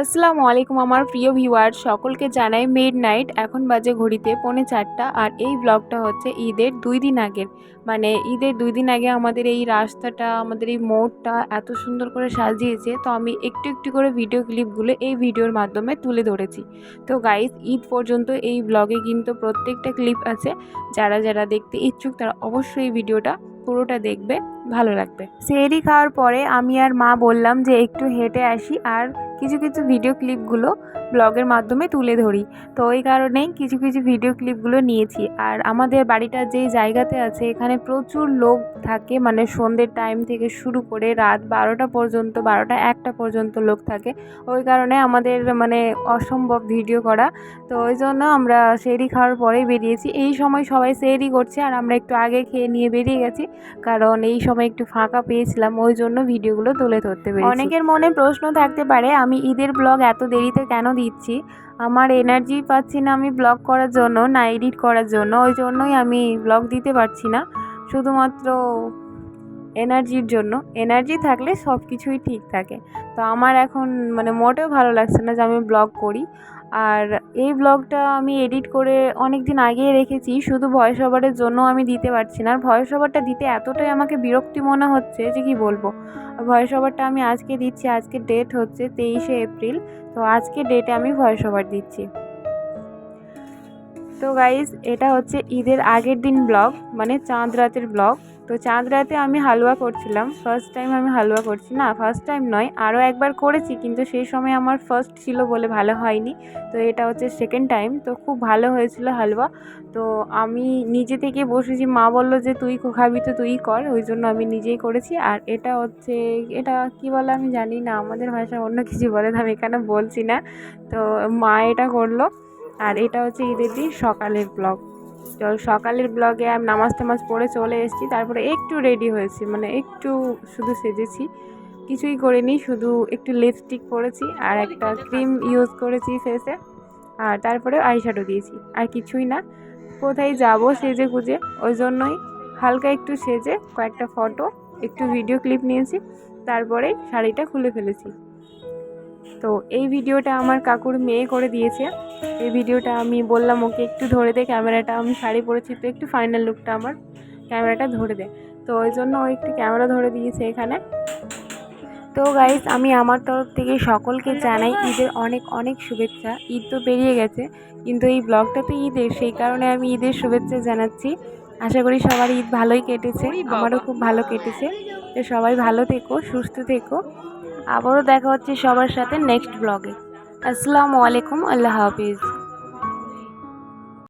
আসসালামু আলাইকুম আমার প্রিয় ভিউয়ার, সকলকে জানাই মিড নাইট এখন বাজে ঘড়িতে পৌনে চারটা আর এই ব্লগটা হচ্ছে ঈদের দুই দিন আগের। মানে ঈদের দুই দিন আগে আমাদের এই রাস্তাটা, আমাদের এই মোড়টা এত সুন্দর করে সাজিয়েছে, তো আমি একটু একটু করে ভিডিও ক্লিপগুলো এই ভিডিওর মাধ্যমে তুলে ধরেছি। তো গাইজ ঈদ পর্যন্ত এই ব্লগে কিন্তু প্রত্যেকটা ক্লিপ আছে, যারা যারা দেখতে ইচ্ছুক তারা অবশ্যই এই ভিডিওটা পুরোটা দেখবে, ভালো লাগবে। সেহরি খাওয়ার পরে আমি আর মা বললাম যে একটু হেঁটে আসি আর কিছু কিছু ভিডিও ক্লিপগুলো ব্লগের মাধ্যমে তুলে ধরি। তো ওই কারণেই কিছু কিছু ভিডিও ক্লিপগুলো নিয়েছি। আর আমাদের বাড়িটা যেই জায়গাতে আছে, এখানে প্রচুর লোক থাকে। মানে সন্ধ্যের টাইম থেকে শুরু করে রাত বারোটা পর্যন্ত, বারোটা একটা পর্যন্ত লোক থাকে। ওই কারণে আমাদের মানে অসম্ভব ভিডিও করা। তো ওই জন্য আমরা সেহরি খাওয়ার পরেই বেরিয়েছি। এই সময় সবাই সেহরি করছে আর আমরা একটু আগে খেয়ে নিয়ে বেরিয়ে গেছি। কারণ এই সময় একটু ফাঁকা পেয়েছিলাম, ওই জন্য ভিডিওগুলো তুলে ধরতে পেরেছি। অনেকের মনে প্রশ্ন থাকতে পারে আমি ঈদের ব্লগ এত দেরিতে কেন দিচ্ছি? আমার এনার্জি পাচ্ছি না আমি ব্লগ করার জন্য, না এডিট করার জন্য, ওই জন্যই আমি ব্লগ দিতে পারছি না। শুধুমাত্র এনার্জির জন্য। এনার্জি থাকলে সব কিছুই ঠিক থাকে। তো আমার এখন মানে মোটেও ভালো লাগছে না যে আমি ব্লগ করি। আর এই ব্লগটা আমি এডিট করে অনেক দিন আগেই রেখেছি, শুধু ভয়েস ওভারের জন্য আমি দিতে পারছি না। আর ভয়েস ওভারটা দিতে এতটাই আমাকে বিরক্তি মনে হচ্ছে যে কি বলব? ভয়েস ওভারটা আমি আজকে দিচ্ছি, আজকে ডেট হচ্ছে তেইশে এপ্রিল, তো আজকে ডেটে আমি ভয়েস ওভার দিচ্ছি। তো গাইজ এটা হচ্ছে ঈদের আগের দিন ব্লগ মানে চাঁদ রাতের ব্লগ তো চাঁদ রাতে আমি হালুয়া করছিলাম। ফার্স্ট টাইম আমি হালুয়া করছি। না ফার্স্ট টাইম নয় আরও একবার করেছি, কিন্তু সেই সময় আমার ফার্স্ট ছিল বলে ভালো হয়নি। তো এটা হচ্ছে সেকেন্ড টাইম তো খুব ভালো হয়েছিল হালুয়া। তো আমি নিজে থেকে বসেছি, মা বলল যে, তুই খাবি তো তুই কর। ওই জন্য আমি নিজেই করেছি। আর এটা হচ্ছে, এটা কি বলে আমি জানি না, আমাদের ভাষায় অন্য কিছু বলে আমি এখানে বলছি না। তো মা এটা করল। আর এটা হচ্ছে ঈদের দিন সকালের ব্লগ তো সকালের ব্লগে আমি নামাজ টামাজ পড়ে চলে এসেছি। তারপরে একটু রেডি হয়েছি মানে একটু শুধু সেজেছি। কিছুই করিনি, শুধু একটু লিপস্টিক পরেছি আর একটা ক্রিম ইউজ করেছি ফেসে আর তারপরে আইশ্যাডো দিয়েছি, আর কিছুই না। কোথায় যাব সেজে গুজে, ওই জন্যই হালকা একটু সেজে কয়েকটা ফটো একটু ভিডিও ক্লিপ নিয়েছি। তারপরে শাড়িটা খুলে ফেলেছি। তো এই ভিডিওটা আমার কাকুর মেয়ে করে দিয়েছে। এই ভিডিওটা আমি বললাম ওকে একটু ধরে দে ক্যামেরাটা আমি শাড়ি পরেছি তো একটু ফাইনাল লুকটা আমার ক্যামেরাটা ধরে দে। তো ওই জন্য ও একটু ক্যামেরা ধরে দিয়েছে এখানে। তো গাইজ আমি আমার তরফ থেকে সকলকে জানাই ঈদের অনেক অনেক শুভেচ্ছা। ঈদ তো পেরিয়ে গেছে কিন্তু এই ব্লগটা তো ঈদের সেই কারণে আমি ঈদের শুভেচ্ছা জানাচ্ছি। আশা করি সবার ঈদ ভালোই কেটেছে আমারও খুব ভালো কেটেছে। তো সবাই ভালো থেকো সুস্থ থেকো। আবারও দেখা হচ্ছে সবার সাথে নেক্সট ব্লগে আসসালামু আলাইকুম আল্লাহ হাফিজ